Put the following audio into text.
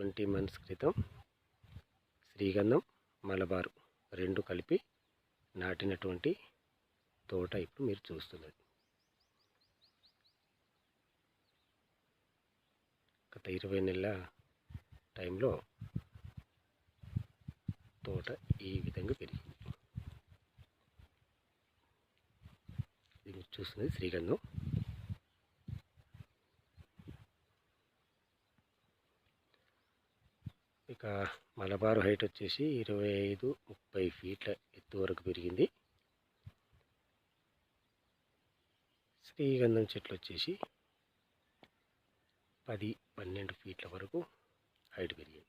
Twenty months క్రితం శ్రీగంధం మలబారు రెండు కలిపి నాటినటువంటి తోట ఇప్పుడు మీరు చూస్తున్నది. గత ఇరవై నెలల టైంలో తోట ఈ విధంగా పెరిగింది. ఇది మీరు చూస్తున్నది శ్రీగంధం. ఇక మలబారు హైట్ వచ్చేసి ఇరవై ఐదు ముప్పై ఫీట్ల ఎత్తు వరకు పెరిగింది. శ్రీగంధం చెట్లు వచ్చేసి పది పన్నెండు ఫీట్ల వరకు హైట్ పెరిగింది.